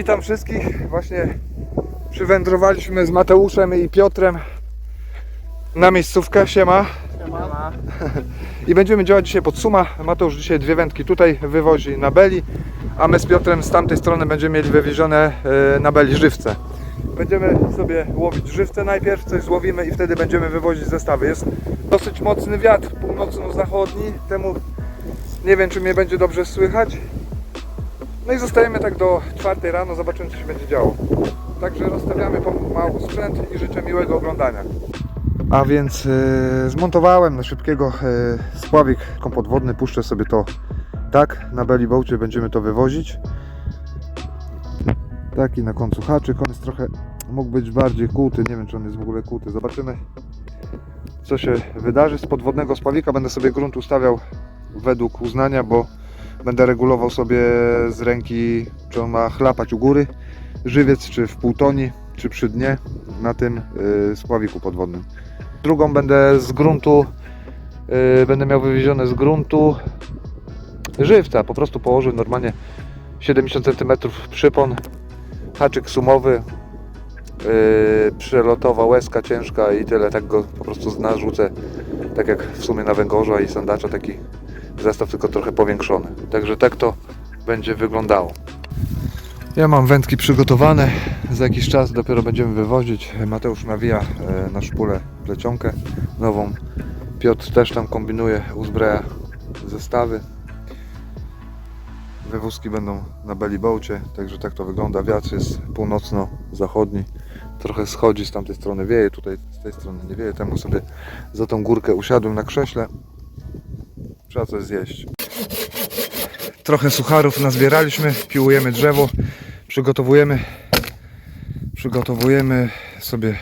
Witam wszystkich. Właśnie przywędrowaliśmy z Mateuszem i Piotrem na miejscówkę. Siema. I będziemy działać dzisiaj pod Suma. Mateusz dzisiaj dwie wędki tutaj wywozi na Beli, a my z Piotrem z tamtej strony będziemy mieli wywiezione e, na Beli żywce. Będziemy sobie łowić żywce najpierw, coś złowimy i wtedy będziemy wywozić zestawy. Jest dosyć mocny wiatr północno-zachodni, temu nie wiem czy mnie będzie dobrze słychać. No i zostajemy tak do czwartej rano, zobaczymy co się będzie działo. Także rozstawiamy pomału sprzęt i życzę miłego oglądania. A więc e, zmontowałem na szybkiego e, spławik kompot wodny, puszczę sobie to tak, na bellyboacie będziemy to wywozić. Taki na końcu haczyk, on jest trochę, mógł być bardziej kuty, nie wiem czy on jest w ogóle kuty. Zobaczymy co się wydarzy. Z podwodnego spławika będę sobie grunt ustawiał według uznania, bo będę regulował sobie z ręki, czy on ma chlapać u góry żywiec, czy w półtoni, czy przy dnie na tym y, spławiku podwodnym. Drugą będę z gruntu, y, będę miał wywiezione z gruntu żywca, po prostu położył normalnie 70 cm przypon, haczyk sumowy, yy, przelotowa łezka ciężka i tyle, tak go po prostu narzucę, tak jak w sumie na węgorza i sandacza, taki zestaw tylko trochę powiększony. Także tak to będzie wyglądało. Ja mam wędki przygotowane, za jakiś czas dopiero będziemy wywozić. Mateusz nawija e, na szpulę plecionkę nową. Piotr też tam kombinuje, uzbraja zestawy. Wywózki będą na bellyboacie, także tak to wygląda. Wiatr jest północno-zachodni, trochę schodzi z tamtej strony wieje, tutaj z tej strony nie wieje, temu sobie za tą górkę usiadłem na krześle. Trzeba coś zjeść. Trochę sucharów nazbieraliśmy, piłujemy drzewo, przygotowujemy przygotowujemy sobie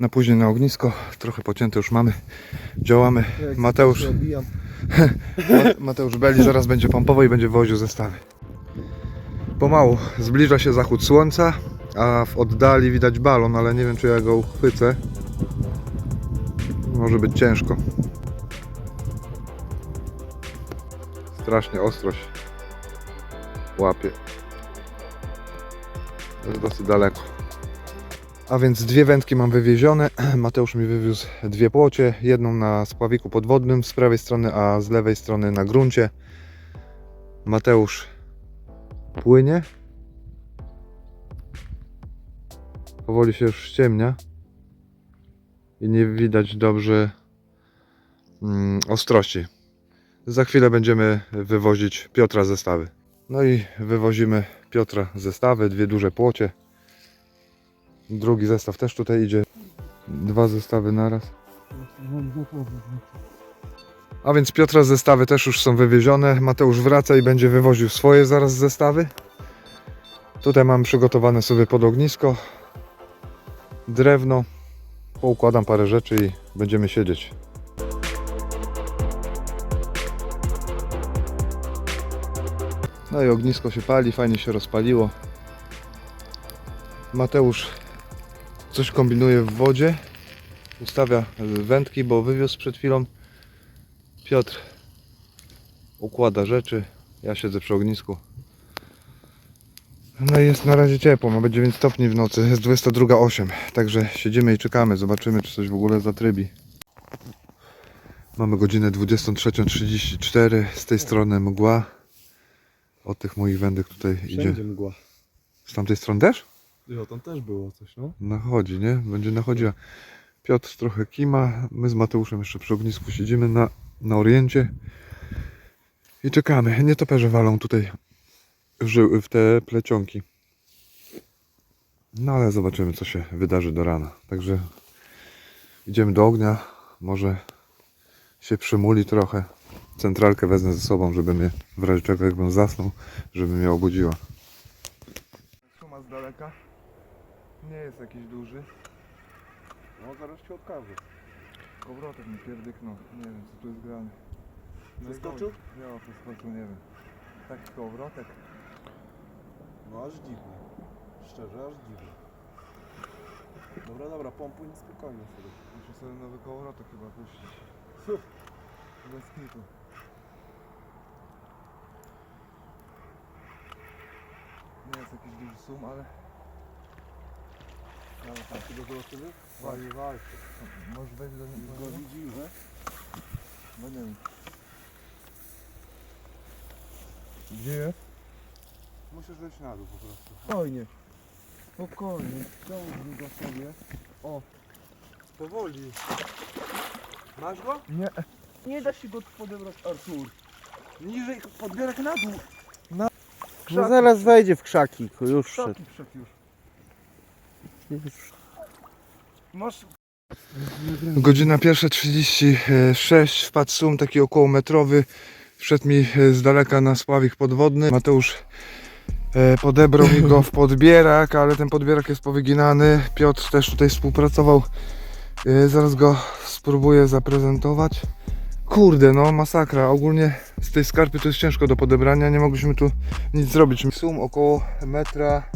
na później na ognisko. Trochę pocięte już mamy. Działamy. Mateusz, Ma- Mateusz Beli zaraz będzie pompował i będzie woził zestawy. Pomału zbliża się zachód słońca, a w oddali widać balon, ale nie wiem czy ja go uchwycę. Może być ciężko. Strasznie ostrość łapie. Jest dosyć daleko. A więc dwie wędki mam wywiezione. Mateusz mi wywiózł dwie płocie. Jedną na spławiku podwodnym z prawej strony, a z lewej strony na gruncie. Mateusz płynie. Powoli się już ściemnia. I nie widać dobrze mm, ostrości. Za chwilę będziemy wywozić Piotra zestawy. No i wywozimy Piotra zestawy, dwie duże płocie. Drugi zestaw też tutaj idzie. Dwa zestawy naraz. A więc Piotra zestawy też już są wywiezione. Mateusz wraca i będzie wywoził swoje zaraz zestawy. Tutaj mam przygotowane sobie pod ognisko. Drewno. Poukładam parę rzeczy i będziemy siedzieć. No i ognisko się pali, fajnie się rozpaliło. Mateusz coś kombinuje w wodzie. Ustawia wędki, bo wywiózł przed chwilą. Piotr układa rzeczy. Ja siedzę przy ognisku. No i jest na razie ciepło, ma być 9 stopni w nocy, jest 22.08. Także siedzimy i czekamy, zobaczymy czy coś w ogóle zatrybi. Mamy godzinę 23.34, z tej strony mgła. Od tych moich wędek tutaj idzie. Wszędzie mgła. Z tamtej strony też? Jo, tam też było coś, no. Nachodzi, nie? Będzie nachodziła. Piotr trochę kima, my z Mateuszem jeszcze przy ognisku siedzimy na, na oriencie i czekamy. Nietoperze walą tutaj w te plecionki. No ale zobaczymy co się wydarzy do rana. Także idziemy do ognia, może się przymuli trochę. Centralkę wezmę ze sobą, żeby mnie w razie czego jakbym zasnął, żeby mnie obudziła. Suma z daleka. Nie jest jakiś duży. No zaraz się okaże. Kołowrotek mi pierdyknął. Nie wiem co tu jest grane. Zeskoczył? Ja przeskoczył, nie wiem. Taki kołowrotek. No aż dziwne. Szczerze, aż dziwne. Dobra, dobra, pompuj spokojnie sobie. Muszę sobie nowy kołowrotek chyba puścić. Bez kitu. Nie, jakiś duży sum, ale... Ale tam się go zobaczymy? Wali, wali. Może wejść do niego. Go widzi, że? No nie wiem. Gdzie jest? Musisz wejść na dół po prostu. Spokojnie. Spokojnie. Ciągnij go sobie. O. Powoli. Masz go? Nie. Nie da się go podebrać, Artur. Niżej, podbierak na dół. No Krzaki. zaraz wejdzie w krzaki, już wszedł. Krzaki wszedł już. Już. Masz... Godzina pierwsza 36, wpadł sum taki około metrowy. Wszedł mi e, z daleka na spławik podwodny. Mateusz e, podebrał mi go w podbierak, ale ten podbierak jest powyginany. Piotr też tutaj współpracował. E, Zaraz go spróbuję zaprezentować. Kurde, no masakra. Ogólnie z tej skarpy to jest ciężko do podebrania. Nie mogliśmy tu nic zrobić. Sum około metra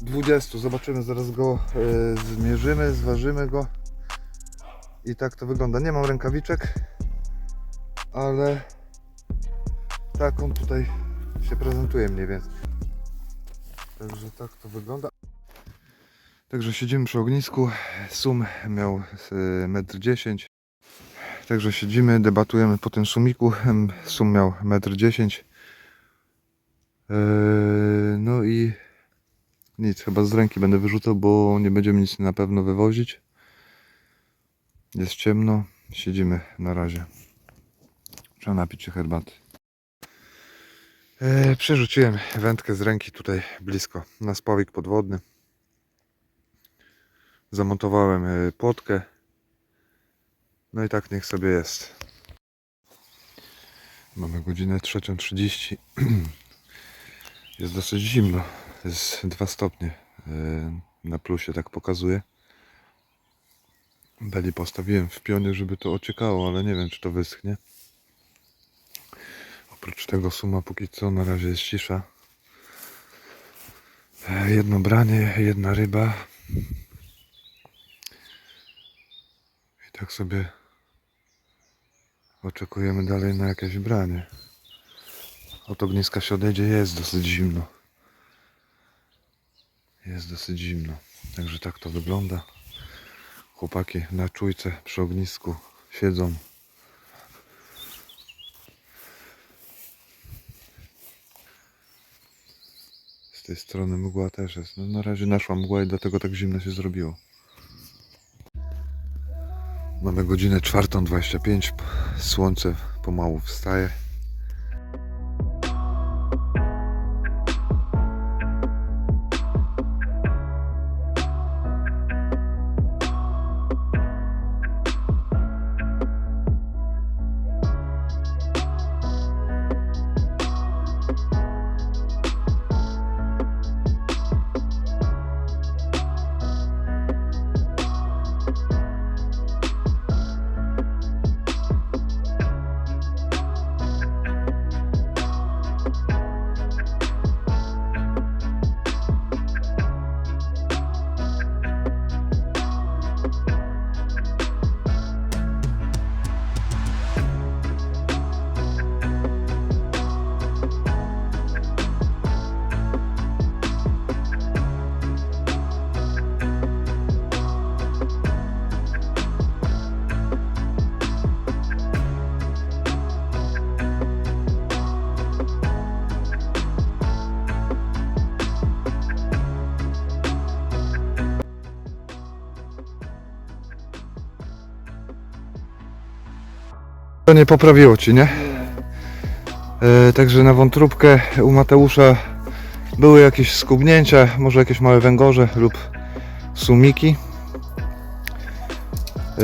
20. Zobaczymy, zaraz go e, zmierzymy, zważymy go. I tak to wygląda. Nie mam rękawiczek, ale tak on tutaj się prezentuje mniej więcej. Także tak to wygląda. Także siedzimy przy ognisku. Sum miał z, e, 1,10 m. Także siedzimy, debatujemy po tym sumiku. Sum miał 1,10 m. Eee, No i nic, chyba z ręki będę wyrzucał, bo nie będziemy nic na pewno wywozić. Jest ciemno, siedzimy na razie. Trzeba napić się herbaty. E, przerzuciłem wędkę z ręki tutaj blisko na spławik podwodny. Zamontowałem e, płotkę. No i tak niech sobie jest. Mamy godzinę 3.30. Jest dosyć zimno. Jest 2 stopnie. e, Na plusie tak pokazuje. Beli postawiłem w pionie, żeby to ociekało, ale nie wiem, czy to wyschnie. Oprócz tego suma póki co na razie jest cisza. E, Jedno branie, jedna ryba. I tak sobie oczekujemy dalej na jakieś branie. Od ogniska się odejdzie, jest dosyć zimno. Jest dosyć zimno. Także tak to wygląda. Chłopaki na czujce przy ognisku siedzą. Z tej strony mgła też jest. No na razie naszła mgła i dlatego tak zimno się zrobiło. Mamy godzinę 4.25. Słońce pomału wstaje. Nie poprawiło ci, nie? E, także na wątróbkę u Mateusza były jakieś skubnięcia, może jakieś małe węgorze lub sumiki. E,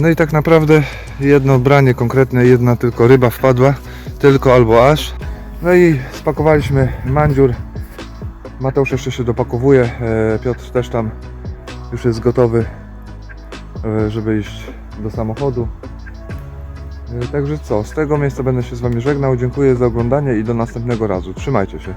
no i tak naprawdę jedno branie konkretne, jedna tylko ryba wpadła, tylko albo aż. No i spakowaliśmy mandziur. Mateusz jeszcze się dopakowuje, e, Piotr też tam już jest gotowy, żeby iść do samochodu. Także co, z tego miejsca będę się z Wami żegnał. Dziękuję za oglądanie i do następnego razu. Trzymajcie się.